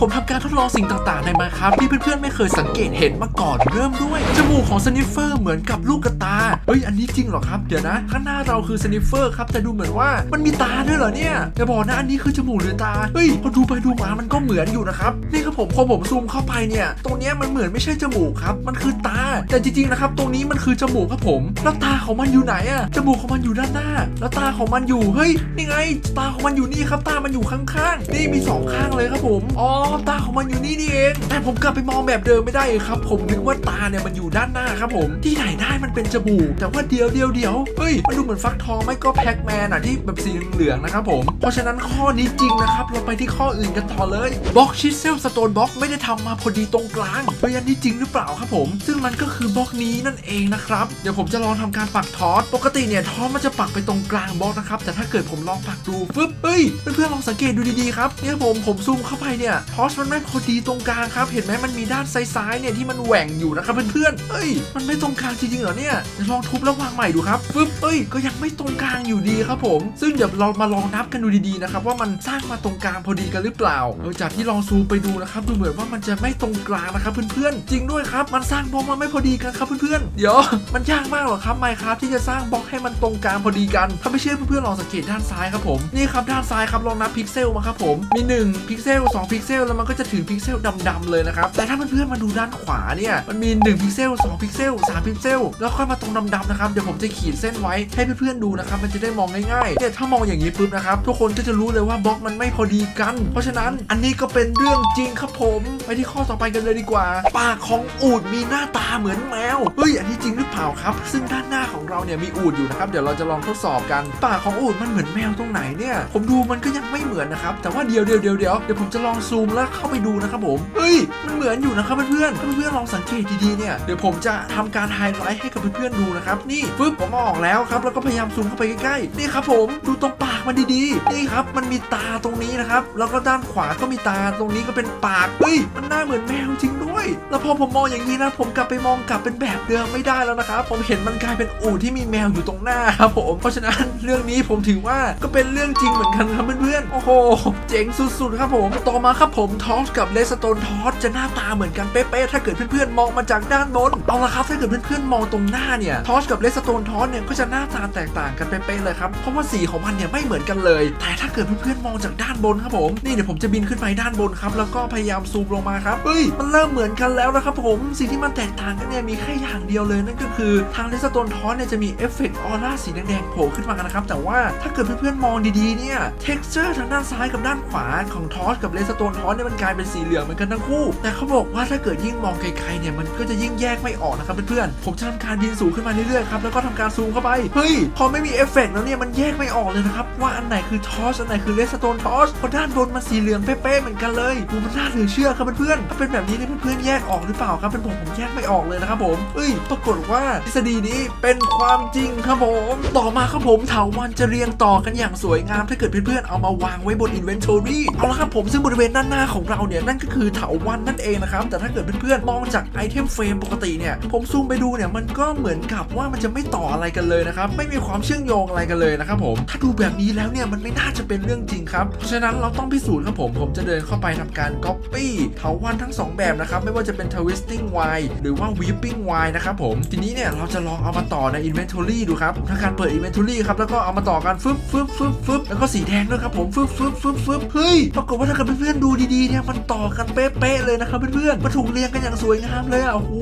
ผมทำการทดลองสิ่งต่างๆในมาครับที่เพื่อนๆไม่เคยสังเกตเห็นมาก่อนเริ่มด้วย จมูกของสนิฟเฟอร์เหมือนกับลูกกระตาเฮ้ยอันนี้จริงเหรอครับเดี๋ยวนะ ข้างหน้าเราคือสนิฟเฟอร์ครับแต่ดูเหมือนว่ามันมีตาด้วยเหรอเนี่ยจะบอกนะอันนี้คือจมูกหรือตาเฮ้ยพอดูไปดูมามันก็เหมือนอยู่นะครับนี่ครับผมพอผมซูมเข้าไปเนี่ยตรงนี้มันเหมือนไม่ใช่จมูกครับมันคือตา แต่จริงๆนะครับตรงนี้มันคือจมูกครับผมแล้วตาของมันอยู่ไหนอะจมูกของมันอยู่ด้านหน้า แล้วตาของมันอยู่เฮ้ยนี่ไง ตาของมันอยู่นี่ครับตามันอยู่ข้างๆนี่มีสองข้างเลยครับผมอ๋อข้อตาของมันอยู่นี่นี่เอง แต่ผมกลับไปมองแบบเดิมไม่ได้ครับ ผมนึกว่าตาเนี่ยมันอยู่ด้านหน้าครับผม ที่ไหนได้มันเป็นจมูกแต่ว่าเดียวเดียวเดียวเฮ้ยมันดูเหมือนฟักทองไม่ก็แพ็กแมนอะที่แบบสีเหลืองนะครับผม เพราะฉะนั้นข้อนี้จริงนะครับ เราไปที่ข้ออื่นกันต่อเลยบล็อกชิเซลสโตนบล็อกไม่ได้ทำมาพอดีตรงกลางเฮ้ยอันนี้จริงหรือเปล่าครับผม ซึ่งมันก็คือบล็อกนี้นั่นเองนะครับเดี๋ยวผมจะลองทำการปักทอสปกติเนี่ยทอสมันจะปักไปตรงกลางบล็อกนะครับแต่ถ้าเกิดผมลองปักดูฟึบเฮ้ยเพื่อนๆลองสังเกตดูดีๆครับเนี่ยผมผมซูมเข้าไปเนี่ยทอสมันไม่พอดีตรงกลางครับ เห็นไหมมันมีด้านซ้ายๆเนี่ยที่มันแหว่งอยู่นะครับเพื่อนๆเฮ้ย มันไม่ตรงกลางจริงๆเหรอเนี่ยลองทุบแล้ววางใหม่ดูครับฟึ๊บเฮ้ยก็ยังไม่ตรงกลางอยู่ดีครับผม ซึ่งเดี๋ยวเรามาลองนับกันดูดีๆนะครับว่ามันสร้างมาตรงกลางพอดีกันหรือเปล่าจากที่ลองซูมไปดูนะครับดูเหมือนว่ามันจะไม่ตรงกลางนะครับเพื่อนๆจริงด้วยครับ มันสร้างบล็อกมาไม่พอดีกันครับเพื่อนๆเดี๋ยวมันยากมากหรอครับไมครับที่จะสร้างบล็อกให้มันตรงกลางพอดีกัน ถ้าไม่เชื่อเพื่อนๆลองสังเกตด้านซ้ายครับผมนี่ครับด้านซ้ายครับลองนับพิกเซลมาครับผมมี 1 พิกเซล 2 พิกเซลแล้วมันก็จะถึงพิกเซลดำๆเลยนะครับ แต่ถ้าเพื่อนๆมาดูด้านขวาเนี่ย มันมี 1 พิกเซล 2 พิกเซล 3 พิกเซล แล้วค่อยมาตรงดำๆนะครับ เดี๋ยวผมจะขีดเส้นไว้ให้เพื่อนๆดูนะครับ มันจะได้มองง่ายๆเนี่ยถ้ามองอย่างนี้ปุ๊บนะครับ ทุกคนก็จะรู้เลยว่าบล็อกมันไม่พอดีกัน เพราะฉะนั้นอันนี้ก็เป็นเรื่องจริงครับผม ไปที่ข้อต่อไปกันเลยดีกว่า ปากของอูดมีหน้าตาเหมือนแมว เฮ้ย อันนี้จริงหรือเปล่าครับ ซึ่งด้านหน้าของเราเนี่ยมีอูดอยู่นะครับ เดี๋ยวเราจะลองทดสอบกัน ปากของอูดมันเหมือนแมวตรงไหนเนี่ย ผมดูมันก็ยังไม่เหมือนนะครับ แต่ว่าเดี๋ยวเดี๋ยวเดี๋ยวเดี๋ยวเดี๋ยวผมจะลองซูมแล้วเข้าไปดูนะครับผมเฮ้ยมันเหมือนอยู่นะครับเพื่อนๆเพื่อนๆลองสังเกตดีๆเนี่ยเดี๋ยวผมจะทำการไฮไลท์ให้กับเพื่อนๆดูนะครับนี่ฟึบผมเอาออกแล้วครับแล้วก็พยายามซูมเข้าไปใกล้ๆนี่ครับผมดูตรงปากมันดีๆนี่ครับมันมีตาตรงนี้นะครับแล้วก็ด้านขวาก็มีตาตรงนี้ก็เป็นปากเฮ้ยมันหน้าเหมือนแมวจริงด้วย แล้วพอผมมองอย่างนี้นะผมกลับไปมองกลับเป็นแบบเดิมไม่ได้แล้วนะครับผมเห็นมันกลายเป็นอู่ที่มีแมวอยู่ตรงหน้าครับผมเพราะฉะนั้นเรื่องนี้ผมถือว่าก็เป็นเรื่องจริงเหมือนกันครับเพื่อนๆโอ้โหเจ๋งสุดๆครับผมต่อมาครับผมทอสกับเลสโตนทอสจะหน้าตาเหมือนกันเป๊ะๆถ้าเกิดเพื่อนๆมองมาจากด้านบนเอาละครับถ้าเกิดเพื่อนๆมองตรงหน้าเนี่ยทอสกับเลสโตนทอสเนี่ยก็จะหน้าตาแตกต่างกันเป๊ะๆเลยครับเพราะว่าสีของมันเนี่ยไม่เหมือนกันเลย แต่ถ้าเกิดเพื่อนๆมองจากด้านบนครับผมนี่เดี๋ยวผมจะบินขึ้นไปด้านบนครับแล้วก็พยายามซูมลงมาครับเฮ้ยมันเริ่มเหมือนกันแล้วนะครับผมสิ่งที่มันแตกต่างกันเนี่ยมีแค่อย่างเดียวเลยนั่นก็คือทางเลสโตนทอสเนี่ยจะมีเอฟเฟกต์ออร่าสีแดงๆโผล่ขึ้นมานะครับแต่ว่าถ้าเกิดเพื่อนๆมองดีๆเนี่ยเท็กซ์เจอร์ทางด้านซ้ายกับด้านขวาของทอสกับเลสโตนทอสเนี่ยมันกลายเป็นสีเหลืองเหมือนกันทั้งคู่ แต่เขาบอกว่าถ้าเกิดยิ่งมองไกลๆเนี่ยมันก็จะยิ่งแยกไม่ออกนะครับเพื่อนๆผมจะทำการบินสูงขึ้นมาเรื่อยๆครับแล้วก็ทำการซูมเข้าไปเฮ้ยพอไม่มีเอฟเฟกต์แล้วเนี่ยมันแยกไม่ออกเลยนะครับว่าอันไหนคือทอสอันไหนคือเลสโตนทอสเพราะด้านบนมันสีเหลืองเป๊ะๆเหมือนกันเลยดูมันน่าเหลือเชื่อครับเพื่อนๆถ้าเป็นแบบนี้เนี่ยเพื่อนๆแยกออกหรือเปล่าครับเป็นผมผมแยกไม่ออกเลยนะครับผมเฮ้ยปรากฏว่าทฤษฎีนี้เป็นความจริงครับผมต่อมาครับผมเถาวันจะเรียงต่อกันอย่างสวยงาม ถ้าเกิดเพื่อนๆเอามาวางไว้บนอินเวนทอรี่เอาละครับผมซึ่งบริเวณด้านหน้าของเราเนี่ยนั่นก็คือเถาวันนั่นเองนะครับ แต่ถ้าเกิดเพื่อนๆมองจากไอเทมเฟรมปกติเนี่ยผมซูมไปดูเนี่ยมันก็เหมือนกับว่ามันจะไม่ต่ออะไรกันเลยนะครับไม่มีความเชื่อมโยงอะไรกันเลยนะครับผมถ้าดูแบบนี้แล้วเนี่ยมันไม่น่าจะเป็นเรื่องจริงครับเพราะฉะนั้นเราต้องพิสูจน์ครับผมผมจะเดินเข้าไปทำการ Copy เถาวันทั้งสองแบบนะครับไม่ว่าจะเป็น Twisting Y หรือว่า Weeping Y นะครับผมทีนี้เนี่ยเราจะลองเอามาต่อใน Inventory ดูครับถ้าการเปิด Inventory ครับแล้วก็เอามาต่อกันฟึบฟึบฟึบฟึบแล้วก็สีแดงด้วยครับผมฟึบฟึบฟึบฟึบเฮ้ยปรากฏว่าถ้าเกิดเพื่อนๆดูดีเนี่ยมันต่อกันเป๊ะๆเลยนะครับเพื่อนๆมันถูกเรียงกันอย่างสวยงามเลยอะโอ้โห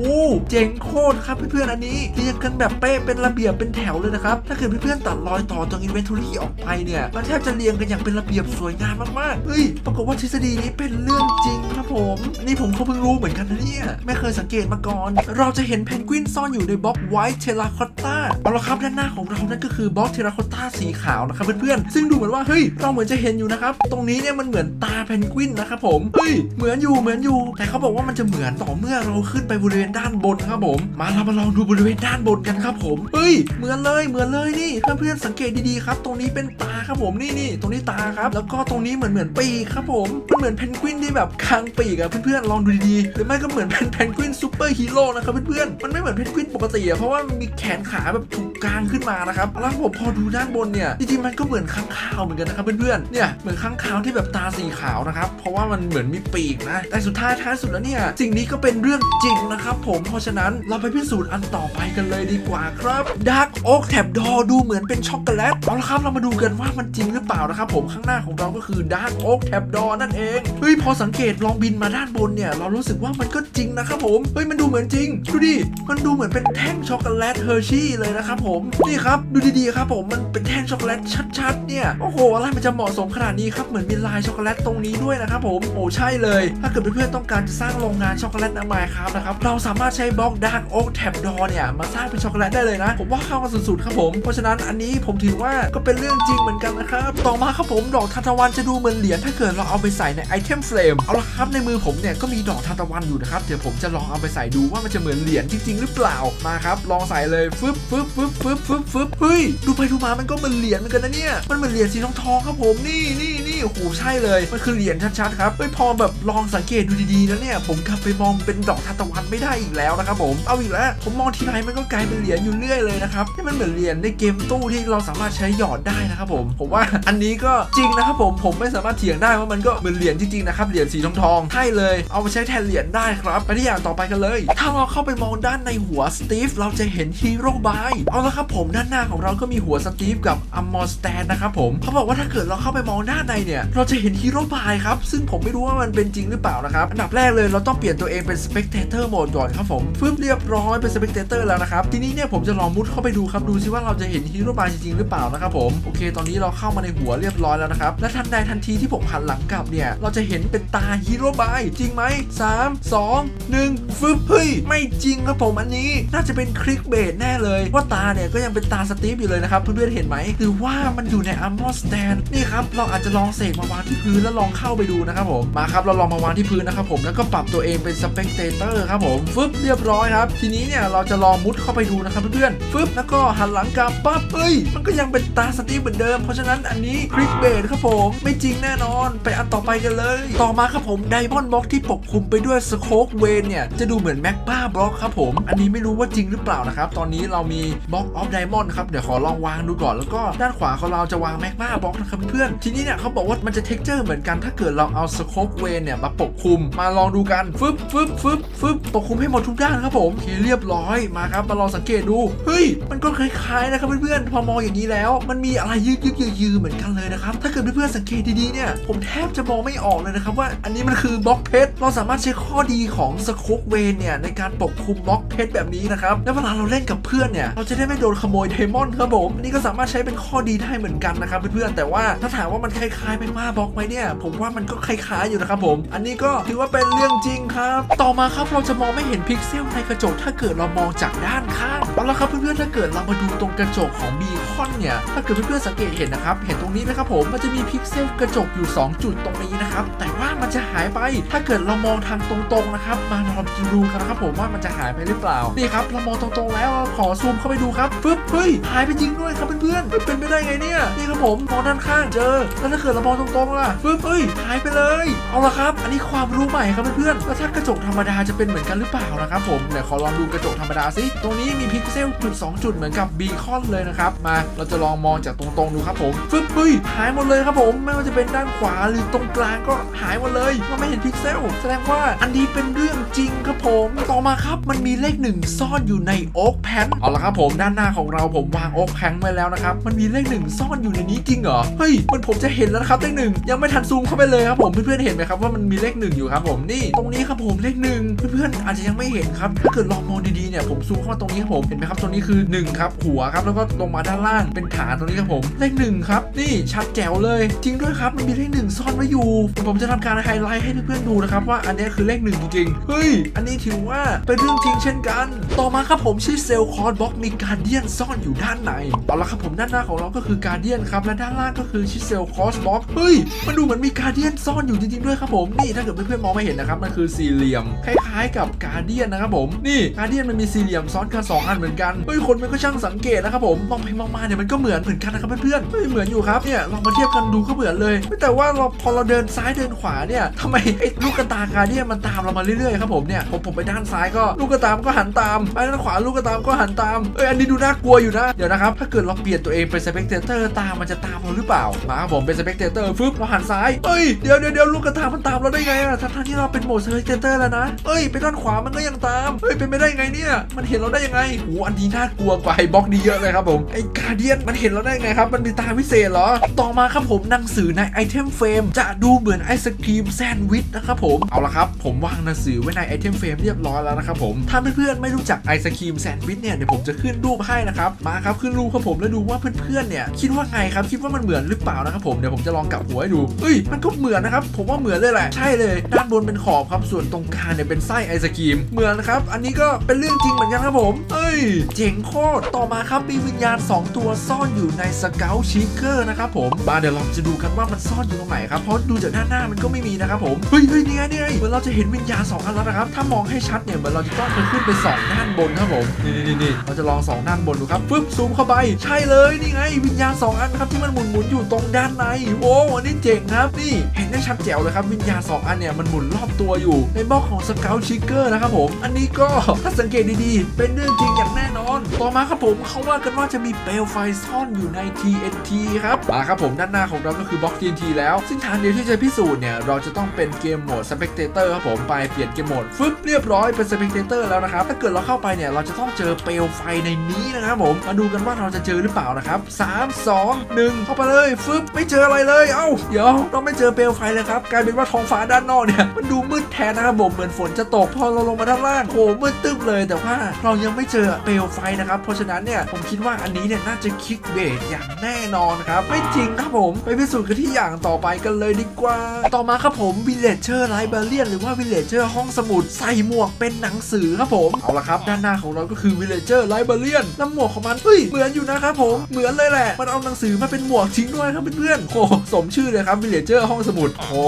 เจ๋งโคตรครับเพื่อนๆอันนี้เรียงกันแบบเป๊ะเป็นระเบียบเป็นแถวเลยนะครับถ้าเกิดเพื่อนๆตัดรอยต่อตรง Inventory ออกไปเนี่ยมันแทบจะเรียงกันอย่างเป็นระเบียบสวยงามมากๆเฮ้ยปรากฏว่าทฤษฎีนี้เป็นเรื่องจริงครับผมนี่ผมก็เพิ่งรู้เหมือนกันนะเนี่ยไม่เคยสังเกตมาก่อน เราจะเห็นเพนกวินซ่อนอยู่ในบล็อกไวท์เทราคอตตาเอาละครับด้านหน้าของเรานั่นก็คือบล็อกเทราคอตตาสีขาวนะครับเพื่อนๆซึ่งดูเหมือนว่าเฮ้ยเราเหมือนจะเห็นอยู่นะครับตรงนี้เนี่ยมันเหมือนตาเพนกวินนะครับผมเฮ้ยเหมือนอยู่เหมือนอยู่ แต่เขาบอกว่ามันจะเหมือนต่อเมื่อเราขึ้นไปบริเวณด้านบนครับผม มาเรามาลองดูบริเวณด้านบนกันครับผมเฮ้ยเหมือนเลยเหมือนเลยนี่เพื่อนๆสังเกตดีๆครับ ตรงนี้เป็นตาครับผมนี่นี่ตรงนี้ตาครับ แล้วก็ตรงนี้เหมือนเหมือนปีกครับผมมันเหมือนเพนกวินที่แบบคางปีกอะเพื่อนๆลองดูดีๆหรือไม่ก็เหมือนเป็นเพนกวินซูเปอร์ฮีโร่นะครับเพื่อนๆมันไม่เหมือนเพนกวินปกติอะเพราะว่ามันมีแขนขาแบบถูก กลางขึ้นมานะครับแล้วผมพอดูด้านบนเนี่ยจริงๆมันก็เหมือนค้างคาวเหมือนกันนะครับเพื่อนๆเนี่ยเหมือนค้างคาวที่แบบตาสีขาวนะครับเพราะว่ามันเหมือนมีปีกนะแต่สุดท้ายท้ายสุดแล้วเนี่ยสิ่งนี้ก็เป็นเรื่องจริงนะครับผมเพราะฉะนั้นเราไปพิสูจน์อันต่อไปกันเลยดีกว่าครับดาร์กโอ๊กแถบดอดูเหมือนเป็นช็อกโกแลตเอาละครับเรามาดูกันว่ามันจริงหรือเปล่านะครับผมข้างหน้าของเราก็คือดาร์กโอ๊กแถบดอนั่นเองเฮ้ยพอสังเกตลองบินมาด้านบนเนี่ยเรารู้สึกว่ามันก็จริงนะครับผมเฮ้ยมันดูเหมือนจริงดูดิมันดูเหมือนเป็นแท่งช็อกโกแลตเฮอร์ชี่เลยนะครับผมนี่ครับดูดีๆครับผมมันเป็นแท่งช็อกโกแลตชัดๆเนี่ยโอ้โหอะไรมันจะเหมาะสมขนาดนี้ครับเหมือนมีลายช็อกโกแลตตรงนี้ด้วยนะครับผมโอ้ใช่เลย ถ้าเกิดเพื่อนๆต้องการจะสร้างโรงงานช็อกโกแลตในไมค์ครับนะครับเราสามารถใช้บล็อกดาร์กโอ๊กแท็บดอเนี่ยมาสร้างเป็นช็อกโกแลตได้เลยนะผมว่าเข้ากันสุดๆครับผมเพราะฉะนั้นอันนี้ผมถือว่าก็เป็นเรื่องจริงเหมือนกันนะครับต่อมาครับผมดอกทานตะวันจะดูเหมือนเหรียญถ้าเกิดเราเอาไปใส่ในไอเทมเฟรมเอาละครับในมือผมเนี่ยก็มีดอกทานตะวันอยู่นะครับเดี๋ยวผมจะลองเอาไปใส่ดูว่ามันจะเหมือนเหรียญจริงๆ หรือเปล่ามาครับลองใส่เลยฟึบฟึบฟึบฟึบฟึบฟึบเฮ้ยดูไปดูมามันก็เหมือนเหรียญเหมือนกันนะเนี่ยมันเหมือนเหรียญสีทองทองครับผมนี่นี่นี่ โอ้โหใช่เลย มันคือเหรียญชัดๆครับเฮ้ยพอแบบลองสังเกตดูดีๆแล้วเนี่ย ผมกลับไปมองเป็นดอกทานตะวันไม่ได้อีกแล้วนะครับผมเอาอีกแล้ว ผมมองทีไรมันก็กลายเป็นเหรียญอยู่เรื่อยเลยนะครับนี่มันเหมือนเหรียญในเกมตู้ที่เราสามารถใช้หยอดได้นะครับผม ผมว่าอันนี้ก็จริงนะครับผมผมไม่สามารถเถียงได้ว่ามันก็เหมือนเหรียญจริงๆนะครับเหรียญสีทองทองใช่เลยเอามาใช้แทนเหรียญได้ครับไปที่อย่างต่อไปกันเลย ถ้าเราเข้าไปมองด้านในหัวสตีฟเราจะเห็นฮีโร่บายเอาละครับผมด้านหน้าของเราก็มีหัวสตีฟกับอัมมอร์สแตนนะครับผมเขาบอกว่าถ้าเกิดเราเข้าไปมองด้านในเนี่ยเราจะเห็นฮีโร่บายครับ ซึ่งผมไม่รู้ว่ามันเป็นจริงหรือเปล่านะครับ อันดับแรกเลยเราต้องเปลี่ยนตัวเองเป็นสเปกเตเตอร์โหมดก่อนครับผมฟึบเรียบร้อยเป็นสเปกเตเตอร์แล้วนะครับ ทีนี้เนี่ยผมจะลองมุดเข้าไปดูครับ ดูซิว่าเราจะเห็นฮีโร่บายจริงหรือเปล่านะครับผม โอเค ตอนนี้เราเข้ามาในหัวเรียบร้อยแล้วนะครับ และทันใดทันทีที่ผมหันหลังกลับเนี่ย เราจะเห็นเป็นตาฮีโร่บายจริงไหมสามสองหนึ่งฟึบเฮ้ยไม่จริงครับผมอันนี้น่าจะเป็นคลิกเบสแน่เลยว่าตาเนี่ยก็ยังเป็นตาสตีฟอยู่เลยนะครับเพื่อนๆเห็นไหมหรือว่ามันอยู่ในอัมมอสแตนนี่ครับเราอาจจะลองเสกมาวางที่พื้นแล้วลองเข้าไปดูนะครับผมมาครับเราลองมาวางที่พื้นนะครับผมแล้วก็ปรับตัวเองเป็นสเปกเตอร์ครับผมฟึบเรียบร้อยครับ ทีนี้เนี่ยเราจะลองมุดเข้าไปดูนะครับเพื่อนๆฟึบแล้วก็หันหลังกลับปั๊บเอ้ยมันก็ยังเป็นตาสตีฟเหมือนเดิม เพราะฉะนั้นอันนี้คลิกเบสครับผมไม่จริงแน่นอนไปอันต่อไปกันเลย ต่อมาครับผมไดมอนด์บล็อกที่ปกคลุมไปด้วยสโคกเวนเนี่ยจะดูเหมือนแม็กบ้าบล็อกครับผมอันนี้ไม่รู้ว่าจริงหรือเปล่านะครับตอนนี้เรามีบล็อกออฟไดมอนด์ครับเดี๋ยวขอลองวางดูก่อนแล้วก็ด้านขวาของเราจะวางแม็กบ้าบล็อกนะครับเพื่อนทีนี้เนี่ยเขาบอกว่ามันจะเท็กเจอร์เหมือนกันถ้าเกิดเราเอาสโคกเวนเนี่ยมาปกคลุม มาลองดูกันฟึบฟึบฟึบฟึบปกคลุมให้หมดทุกด้านครับผมโอเรียบร้อยมาครับมาลองสังเกตดูเฮ้ยมันก็คล้ายๆนะครับเพื่อนๆพอมองอย่างนี้แล้ว มันมีอะไรยึกยึกยือยือเหมือนกันเลยนะครับถ้าเกิดเพื่อนๆสังเกตดีๆเนี่ยผมแทบจะมองไม่ออกเลยนะครับว่าอันนี้มันคือบล็อกเพชรเราสามารถใช้ข้อดีของสโคกเวนเนี่ยในการปกคลุมบล็อกเพชรแบบนี้นะครับแล้วเวลาเราเล่นกับเพื่อนเนี่ยเราจะได้ไม่โดนขโมยเทมอนครับผมอันนี้ก็สามารถใช้เป็นข้อดีได้เหมือนกันนะครับเพื่อนๆแต่ว่าถ้าถามว่ามันคล้ายเป็นมาบล็อกไหมเนี่ย ผมว่ามันก็คล้ายๆอยู่นะครับผม อันนี้ก็ถือว่าเป็นเรื่องจริงครับ ต่อมาครับเราจะมองไม่เห็นพิกเซลในกระจกถ้าเกิดเรามองจากด้านข้างเอาละครับเพื่อนๆถ้าเกิดเรามาดูตรงกระจกของบีคอนเนี่ยถ้าเกิดเพื่อนๆสังเกตเห็นนะครับเห็นตรงนี้ไหมครับผมมันจะมีพิกเซลกระจกอยู่ 2 จุดตรงนี้นะครับแต่ว่ามันจะหายไปถ้าเกิดเรามองทางตรงๆนะครับมาลองดูกันนะครับผมว่ามันจะหายไปหรือเปล่านี่ครับเรามองตรงๆแล้วขอซูมเข้าไปดูครับฟึบเฮ้ยหายไปจริงด้วยครับเพื่อนๆเป็นไปได้ไงเนี่ยนี่ครับผมมองด้านข้างเจอแล้วถ้าเกิดเราองตรงๆล่ะฟึบเฮ้ยหายไปเลย เอาละครับ อันนี้ความรู้ใหม่ครับเพื่อนๆแล้วถ้ากระจกธรรมดาจะเป็นเหมือนกันหรือเปล่านะครับผมเดี๋ยวขอลองดูกระจกธรรมดาสิตรงนี้มีพิกเซลจุด2จุดเหมือนกับบีคอนเลยนะครับมาเราจะลองมองจากตรงๆดูครับผมฟึบเฮ้ยหายหมดเลยครับผมไม่ว่าจะเป็นด้านขวาหรือตรงกลางก็หายหมดเลยเราไม่เห็นพิกเซลแสดงว่าอันนี้เป็นเรื่องจริงครับผมต่อมาครับมันมีเลขหนึ่งซ่อนอยู่ในโอ๊กแพนเอาละครับผมด้านหน้าของเราผมวางโอ๊กแพนไว้แล้วนะครับมันมีเลขหนึ่งซ่อนอยู่ในนี้จริงเหรอเฮ้ยมันผมจะเห็นแล้วนะครับเลขหนึ่งยังไม่ทันซูมเข้าไปเลยครับผมเพื่อนๆเห็นไหมครับว่ามันมีเลขหนึ่งอยู่ครับผมนี่ตรงนี้ครับผมเลขหนึ่งเพื่อนๆอาจจะยังไม่เห็นครับถ้าเกิดลองมองดีๆเนี่ยผมซูมเข้ามาตรงนี้ครับผมเห็นไหมครับตรงนี้คือหนึ่งครับหัวครับแล้วก็ลงมาด้านล่างเป็นฐานตรงนี้ครับผมเลขหนึ่งครับนี่ชัดแจ๋วเลยจริงด้วยครับมันมีเลขหนึ่งซ่อนไว้อยู่ผมจะทำการไฮไลท์ให้เพื่อนๆดูนะครับว่าอันนี้คือเลขหนึ่งจริงๆเฮ้ยอันนี้ถือว่าเป็นเรื่องจริงเช่นกัน ต่อมาครับผมชื่อเซลล์คอร์ดบ็อกมีการเดียนซ่อนอยู่ด้านในเอาละครับผมด้านหน้าของเราก็คือการเดียนครับและด้านล่างก็คือชิเซลคอสบ็อกเฮ้ย มันดูเหมือนมีการเดียนซ่อนอยู่จริงๆด้วยครับผม นี่ถ้าเกิดเพื่อนๆมองไม่เห็นนะครับ มันคือสี่เหลี่ยม คล้ายๆกับการเดียนนะครับผม นี่การเดียนมันมีสี่เหลี่ยมซ้อนกันสองอันเหมือนกัน เฮ้ย คนมันก็ช่างสังเกตนะครับผม มองไปมองมาเนี่ยมันก็เหมือนเหมือนกันนะครับเพื่อนๆเฮ้ยเหมือนอยู่ครับ เนี่ยลองมาเทียบกันดูก็เหมือนเลย แต่ว่าเราพอเราเดินซ้ายเดินขวาเนี่ยทำไมไอ้ลูกกระตาการเดียนมันตามเรามาเรื่อยๆครับผมเนี่ยผมผมไปด้านซ้ายก็ลูกกระตามก็หันตามไปด้านขวาลูกกระตามก็หันตามเอ้ยอันนี้ดูน่ากลัวอยู่นะเดี๋ยวนะครับถ้าเกิดเราเปลี่ยนตัวเองเป็นสเปกเตอร์ตามมันจะตามเราหรือเปล่ามาครับผมเป็นสเปกเตอร์ฟึบเราหันซ้ายเอ้ยเดี๋ยวเดี๋ยวเดี๋ยวลูกกระตามันตามเราได้ไงอะทั้งที่เราเป็นโหมดสเปกเตอร์แล้วนะเอ้ยไปด้านขวามันก็ยังตามเอ้ยเป็นไปได้ไงเนี่ย มันเห็นเราได้ยังไงโอ้อันนี้น่ากลัวกว่าไอ้บล็อกนี้เยอะเลยครับผมไอ้กาเดียนมันเห็นเราได้ไงครับ มันมีตาวิเศษเหรอ ต่อมาครับผมหนังสือในไอเทมเฟรมจะดูเหมือนไอศครีมแซนด์วิชนะครับผมเอาละครับ ผมวางหนังสือไว้ในไอเทมเฟรมเรียบร้อยแล้วนะครับผมถ้าเพื่อนๆไม่รู้จักไอศครีมแซนด์วิชเนี่ยเดี๋ยวผมจะขึ้นรูปให้นะครับมาครับขึ้นรูปครับผมแล้วดูว่าเพื่อนๆเนี่ยคิดว่าไงครับคิดว่ามันเหมือนหรือเปล่านะครับผมเดี๋ยวผมจะลองกลับหัวให้ดูเฮ้ยมันก็เหมือนนะครับ ผมว่าเหมือนเลยแหละ ใช่เลย ด้านบนเป็นขอบครับ ส่วนตรงกลางเนี่ยเป็นไส้ไอศครีม เหมือนนะครับ อันนี้ก็เป็นเรื่องจริงเหมือนกันครับผม เอ้ย เจ๋งโคตร ต่อมาครับมีวิญญาณ 2 ตัวซ่อนอยู่ในสเกลชิคเกอร์นะครับผมมาเดี๋ยวเราจะดูกันว่ามันซ่อนอยู่ตรงไหนครับ เพราะดูจากด้านหน้ามันก็ไม่มีนะครับผม เฮ้ยเฮ้ยนี่ไงนี่ไงเหมือนเราจะเห็นวิญญาณสองอันแล้วนะครับ ถ้ามองให้ชัดเนี่ยเหมือนเราจะต้องไปขึ้นไปสองด้านบนครับผม นี่นี่นี่เราจะลองสองด้านบนดูครับฟึบซูมเข้าไป ใช่เลยนี่ไงวิญญาณสองอันครับที่มันหมุนหมุนอยู่ตรงด้านในโอ้อันนี้เจ๋งครับนี่เห็นได้ชัดแจ๋วเลยครับวิญญาณสองอันเนี่ยมันหมุนรอบตัวอยู่ ในบล็อกของสเกลชิคเกอร์นะครับผมอันนี้ก็ถ้าสังเกตดีๆ เป็นเรื่องจริงอย่างแน่นอน ต่อมาครับผมเขาว่ากันว่าจะมีเปลวไฟซ่อนอยู่ใน TNT ครับมาครับผมด้านหน้าของเราก็คือบล็อก TNT แล้ว ซึ่งทางเดียวที่จะพิสูจน์เนี่ยเราจะต้องเป็นเกมโหมด Spectator ครับผมไปเปลี่ยนเกมโหมดฟึบเรียบร้อยเป็น Spectator แล้วนะครับถ้าเกิดเราเข้าไปเนี่ยเราจะต้องเจอเปลวไฟในนี้นะครับผมมาดูกันว่าเราจะเจอหรือเปล่านะครับ3 2 1 เข้าไปเลยฟึบไม่เจออะไรเลยเอ้า เดี๋ยวเราไม่เจอเปลวไฟเลยครับ กลายเป็นว่าท้องฟ้าด้านนอกเนี่ย มันดูมืดแทนนะครับผมเหมือนฝนจะตกพอเราลงมาด้านล่างโหมืดตึ๊บเลย แต่ว่าเรายังไม่เจอเปลวไฟนะครับ เพราะฉะนั้นเนี่ยผมคิดว่าอันนี้เนี่ยน่าจะคิกเบสอย่างแน่นอนครับ ไม่จริงครับผมไปพิสูจน์กันที่อย่างต่อไปกันเลยดีกว่า ต่อมาครับผม Villager Librarian หรือว่า Villager ห้องสมุดใส่หมวกเป็นหนังสือครับผมเอาละครับด้านหน้าของเราก็คือ Villager Librarian แล้วหมวกของมันเฮ้ยเหมือนอยู่นะครับผมเหมือนเลยแหละมันเอาหนังสือมาเป็นหมวกจริงด้วยครับเพื่อนๆโอ้สมชื่อเลยครับ Villager ห้องสมุดโอ้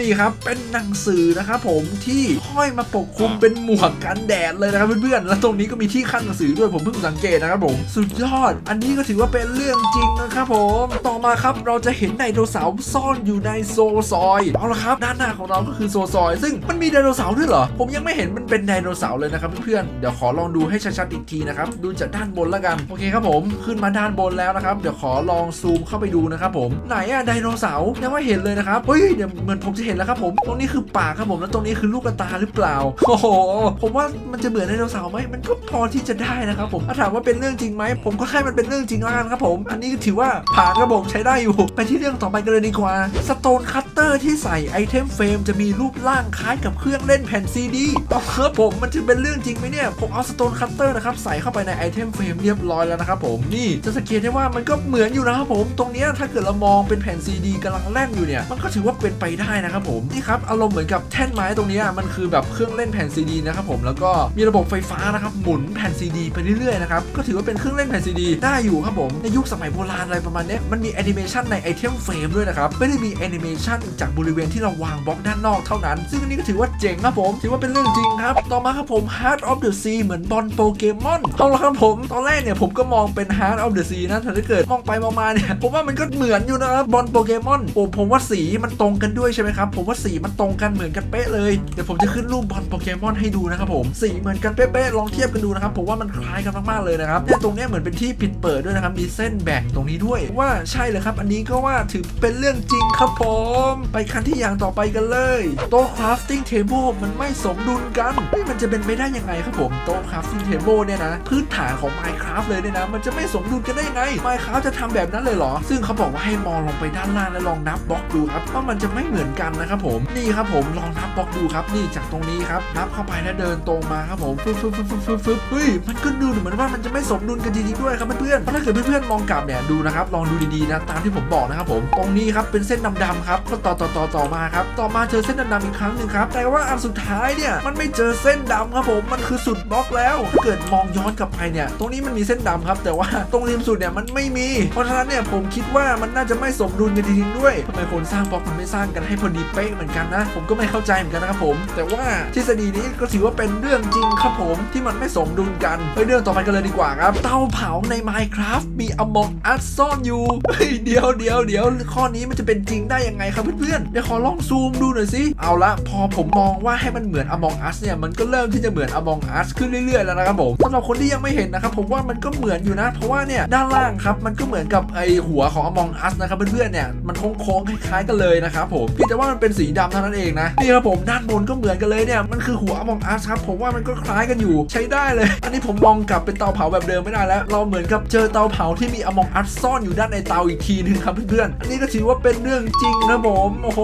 นี่ครับ เป็นหนังสือนะครับผมที่ห้อยมาปกคลุมเป็นหมวกกันแดดเลยนะครับเพื่อนๆแล้วตรงนี้ก็มีที่ขั้นหนังสือด้วยผมเพิ่งสังเกตนะครับผมสุดยอด อันนี้ก็ถือว่าเป็นเรื่องจริงนะครับผมต่อมาครับเราจะเห็นไดโนเสาร์ซ่อนอยู่ในโซซอยเอาละครับด้านหน้าของเราก็คือโซซอย ซึ่งมันมีไดโนเสาร์ด้วยเหรอผมยังไม่เห็นมันเป็นไดโนเสาร์เลยนะครับเพื่อนๆเดี๋ยวขอลองดูให้ชัดๆอีกทีนะครับดูจากด้านบนแล้วกันโอเคครับผมขึ้นมาด้านบนแล้วนะครับเดี๋ยวขอลองซูมเข้าไปดูนะครับผมไหนอะไดโนเสาร์ยังไม่เห็นเลยนะครับเฮ้ยเดี๋ยวเหมือนผมจะเห็นแล้วครับผมตรงนี้คือปากครับผมแล้วตรงนี้คือลูกกระตาหรือเปล่าโอ้โหผมว่ามันจะเหมือนไดโนเสาร์ไหมมันก็พอที่จะได้นะครับผมถ้าถามว่าเป็นเรื่องจริงไหมผมก็ให้มันเป็นเรื่องจริงแล้วกันครับผม อันนี้ถือว่าผ่านระบบใช้ได้อยู่ ไปที่เรื่องต่อไปกันเลยดีกว่าสโตนคัตเตอร์ที่ใส่ไอเทมเฟรมจะมีรูปร่างคล้ายกับเครื่องเล่นแผ่นซีดีเอาครับผมมันจะเป็นเรื่องจริงไหมเนี่ย ผมเอาสโตนคัตเตอร์นะครับใส่เข้าไปในไอเทมเฟรมเรียบร้อยแล้วนะครับผมนี่จะสังเกตได้ว่ามันก็เหมือนอยู่นะครับผมตรงนี้ถ้าเกิดเรามองเป็นแผ่นซีดีกำลังแล่นอยู่เนี่ยมันก็ถือว่าเป็นไปได้นะครับผมนี่ครับอารมณ์เหมือนกับแท่นไม้ตรงนี้มันคือแบบเครื่องเล่นแผ่นซีดีนะครับผมแล้วก็มีระบบไฟฟ้านะครับหมุนแผ่นซีดีไปเรื่อยๆนะครับก็ถือว่าเป็นเครื่องเล่นแผ่นซีดีได้อยู่ครับผมในยุคสมัยโบราณอะไรประมาณเนี้ยมันมีแอนิเมชันในไอเทมเฟรมด้วยนะครับไม่ได้มีแอนิเมชันจากบริเวณที่เราวางบล็อกด้านนอกเท่านั้น ซึ่งอันนี้ก็ถือว่าเจ๋งครับผม ถือว่าเป็นเรื่องจริงครับ ต่อมาครับผม Heart of the Sea เหมือนบอลโปเกมอนเอาละครับผม ตอนแรกเนี่ยผมก็มองเป็น Heart of the Sea นะแต่ถ้าเกิดมองไปมองมาเนี่ย ผมว่ามันก็เหมือนอยู่นะครับบอลโปเกมอนโอ้ผมว่าสีมันตรงกันด้วยใช่ไหมครับ ผมว่าสีมันตรงกันเหมือนกันเป๊ะเลย เดี๋ยวผมจะขึ้นรูปบอลโปเกมอนให้ดูนะครับผมสีเหมือนกันเป๊ะๆลองเทียบกันดูนะครับผมว่ามันคล้ายกันมากๆเลยนะครับเนี่ยตรงเนี้ยเหมือนเป็นที่ปิดเปิดด้วยนะครับมีเส้นแบ่งตรงนี้ด้วย ว่าใช่เลยครับ อันนี้ก็ว่าถือเป็นเรื่องจริงครับผมไปคันที่อย่างต่อไปกันเลยโต๊ะ crafting table มันไม่สมดุลกันเฮ้ยมันจะเป็นไปได้ยังไงครับผมโต๊ะ crafting table เนี่ยนะพื้นฐานของ Minecraft เลยเนี่ยนะมันจะไม่สมดุลกันได้ยังไง Minecraft จะทำแบบนั้นเลยเหรอ ซึ่งเขาบอกว่าให้มองลงไปด้านล่างแล้วลองนับบล็อกดูครับว่ามันจะไม่เหมือนกันนะครับผมนี่ครับผมลองนับบล็อกดูครับนี่จากตรงนี้ครับนับเข้าไปแล้วเดินตรงมาครับผมฟึบฟึบฟึบฟึบฟึบฟึบเฮ้ยมันก็ดูเหมือนว่ามันจะไม่สมดุลกันจริงๆด้วยครับเพื่อนๆเพราะถ้าเกิดเพื่อนๆมองกลับเนี่ยดูนะครับลองดูดีๆนะตามที่ผมบอกนะครับผมตรงนี้ครับเป็นเส้นดำๆครับก็ต่อต่อต่อต่อมาครับต่อมาเจอเส้นดำๆอีกครั้งหนึ่งครับแต่ว่าอันสุดท้ายเนี่ยมันไม่เจอเส้นดำครับผมมันคือสุดบล็อกแล้วถ้าเกิดมองย้อนกลับไปเนี่ย ตรงนี้มันมีเส้นดำครับ แต่ว่าตรงริมสุดเนี่ยมันไม่มีเพราะฉะนั้นเนี่ยผมคิดว่ามันน่าจะไม่สมดุลกันจริงๆด้วยทำไมคนสร้างบล็อกมันไม่สร้างกันให้พอดีเป๊ะเหมือนกันนะ ผมก็ไม่เข้าใจเหมือนกันนะครับผม แต่ว่าทฤษฎีนี้ก็ถือว่าเป็นเรื่องจริงครับผมที่มันไม่สมดุลกันไปเรื่องต่อไปกันเลยดีกว่าครับ เตาเผาใน Minecraft มี Among Us ซ่อนอยู่เฮ้ยเดี๋ยวเดี๋ยวเดี๋ยวข้อนี้มันจะเป็นจริงได้ยังไงครับเพื่อนๆเดี๋ยวขอลองซูมดูหน่อยสิเอาละพอผมมองว่าให้มันเหมือน Among Us เนี่ยมันก็เริ่มที่จะเหมือน Among Us ขึ้นเรื่อยๆแล้วนะครับผมสำหรับคนที่ยังไม่เห็นนะครับผมว่ามันก็เหมือนอยู่นะ เพราะว่าเนี่ยด้านล่างครับมันก็เหมือนกับไอหัวของ Among Us นะครับเพื่อนๆเนี่ยมันโค้งๆคล้ายๆกันเลยนะครับผมเพียงแต่ว่ามันเป็นสีดำเท่านั้นเองนะนี่ครับผมด้านบนก็เหมือนกันเลยเนี่ยมันคือหัว Among Us ครับผมว่ามันก็คล้ายกันอยู่ใช้ได้เลย อันนี้ผมมองกลับเป็นเตาเผาแบบเดิมไม่ได้แล้ว เราเหมือนกับเจอเตาเผาที่มี Among Us ซ่อนอยู่ด้านในเตาอีกทีนึงครับเพื่อนๆอันนี้ก็ถือว่าเป็นเรื่องจริงนะผมโอ้โห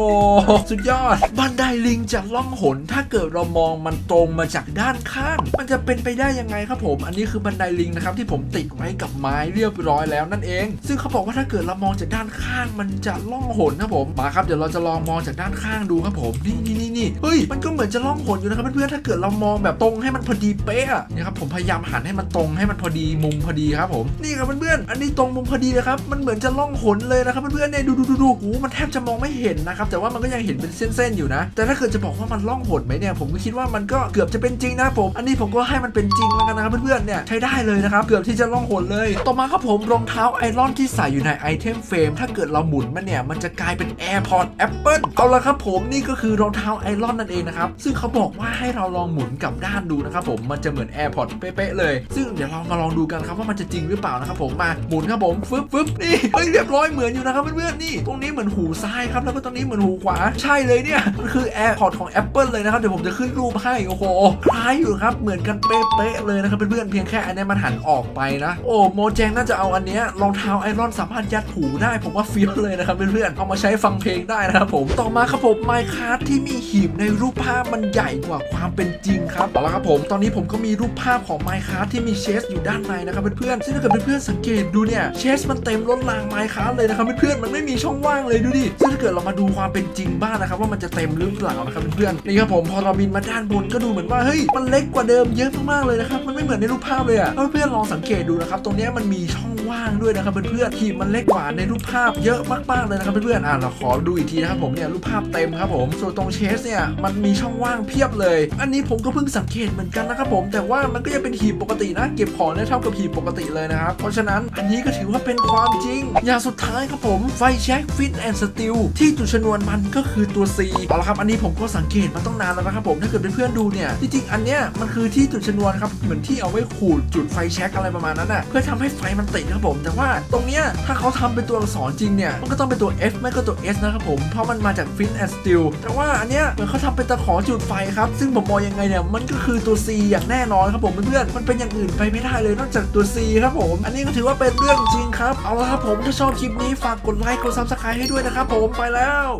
สุดยอด บันไดลิงจะล่องหน ถ้าเกิดเรามองมันตรงมาจากด้านข้าง มันจะเป็นไปได้ยังไงครับผม อันนี้คือบันไดลิงนะครับที่ผมติดไว้กับไม้เรียบร้อยแล้วนั่นเอง ซึ่งเขาบอกว่าถ้าเกิดเรามองจากด้านข้างมันจะล่องหนครับผมมาครับเดี๋ยวเราจะลองมองจากด้านข้างดูครับผมนี่นี่นี่นี่เฮ้ยมันก็เหมือนจะล่องหนอยู่นะครับเพื่อนๆถ้าเกิดเรามองแบบตรงให้มันพอดีเป๊ะอะเนี่ยครับผมพยายามหันให้มันตรงให้มันพอดีมุมพอดีครับผมนี่ครับเพื่อนๆอันนี้ตรงมุมพอดีเลยครับมันเหมือนจะล่องหนเลยนะครับเพื่อนๆเนี่ยดูดูดูดูโอ้มันแทบจะมองไม่เห็นนะครับแต่ว่ามันก็ยังเห็นเป็นเส้นๆอยู่นะ แต่ถ้าเกิดจะบอกว่ามันล่องหนไหมเนี่ยผมก็คิดว่ามันก็เกือบจะเป็นจริงนะผม อันนี้ผมก็ให้มันเป็นจริงแล้วกันนะครับเพื่อนๆเนี่ยใช้ได้เลยนะครับเกือบที่จะล่องหนเลย ต่อมาครับผมรองเท้าไอรอนที่ใส่อยู่ในไอเทมเฟรมถ้าเกิดเราหมุนมันเนี่ย มันจะกลายเป็น AirPod Apple เอาละครับผมนี่ก็คือรองเท้าไอรอนนั่นเองนะครับ ซึ่งเขาบอกว่าให้เราลองหมุนกลับด้านดูนะครับผมมันจะเหมือน AirPod เป๊ะๆเลย ซึ่งเดี๋ยวเรามาลองดูกันครับว่ามันจะจริงหรือเปล่านะครับผมมาหมุนครับผมฟึบฟึบนี่เฮ้ยเรียบร้อยเหมือนอยู่นะครับเพื่อนๆนี่ ตรงนี้เหมือนหูซ้ายครับแล้วก็ตรงนี้เหมือนหูขวาใช่เลยเนี่ยมันคือ AirPod ของ Apple เลยนะครับเดี๋ยวผมจะขึ้นรูปให้โอ้โหคล้ายอยู่ครับเหมือนกันเป๊ะๆเลยนะครับเพื่อนๆเพียงแค่อันนี้มันหันออกไปนะ โอ้โมแจงน่าจะเอาอันเนี้ยรองเท้าไอรอนสามารถยัดหูได้ผมว่าเฟี้ยวเลยนะครับเพื่อนๆเอามาใช้ฟังเพลงได้นะครับผมต่อมาครับผมไมค์ค a r ที่มีหีบในรูปภาพมันใหญ่กว่าความเป็นจริงครับเอาละครับผมตอนนี้ผมก็มีรูปภาพของไมค์ค a r ที่มีเชสอยู่ด้านในนะครับเพื่อนๆซึ่งถ้าเกิดเพื่อนๆสังเกตดูเนี่ยเชสมันเต็มล้นรางไมค์ค a r เลยนะครับเพื่อนๆมันไม่มีช่องว่างเลยดูดิซึ่งถ้าเกิดเรามาดูความเป็นจริงบ้างนะครับว่ามันจะเต็มหรือเปล่านะครับเพื่อนๆนี่ครับผมพอเราบินมาด้านบนก็ดูเหมือนว่าเฮ้ยมันเล็กกว่าเดิมเยอะมากๆเลยนะครับมันไม่เหมือนในรูปภาพเลยอะเพื่อนๆลองสังเกตดูนะครับตรงนี้มันมีช่อง ว่างด้วยนะครับเพื่อนๆหีบมันเล็กกว่าในรูปภาพเยอะมากๆเลยนะครับเพื่อนๆอะเราขอดูอีกทีนะครับผมเนี่ยรูปภาพเต็มครับผมส่วนตรงเชสเนี่ยมันมีช่องว่างเพียบเลย อันนี้ผมก็เพิ่งสังเกตเหมือนกันนะครับผม แต่ว่ามันก็ยังเป็นหีบปกตินะ เก็บของได้เท่ากับหีบปกติเลยนะครับเพราะฉะนั้นอันนี้ก็ถือว่าเป็นความจริง อย่างสุดท้ายครับผมไฟแช็กฟิตแอนด์สติลที่จุดชนวนมันก็คือตัว C เอาละครับอันนี้ผมก็สังเกตมาต้องนานแล้วนะครับผมถ้าเกิดเพื่อนๆดูเนี่ยจริงๆอันเนี้ยมันคือที่จุดชนวนครับเหมือนที่เอาไว้ขูดจุดไฟแช็กอะไรประมาณนั้นน่ะเพื่อทำให้ไฟมันติดครับผม แต่ว่าตรงเนี้ยถ้าเขาทำเป็นตัวอักษรจริงเนี่ยมันก็ต้องเป็นตัว F ไม่ก็ตัว S นะครับผม เพราะมันมาจาก Fin and Steel แต่ว่าอันเนี้ยเหมือนเขาทำเป็นตะขอจุดไฟครับ ซึ่งผมมองยังไงเนี่ยมันก็คือตัว C อย่างแน่นอนครับผมเพื่อนๆมันเป็นอย่างอื่นไปไม่ได้เลยนอกจากตัว C ครับผม อันนี้ก็ถือว่าเป็นเรื่องจริงครับ เอาละครับผมถ้าชอบคลิปนี้ฝากกดไลค์กดซับสไครต์ให้ด้วยนะครับผมไปแล้ว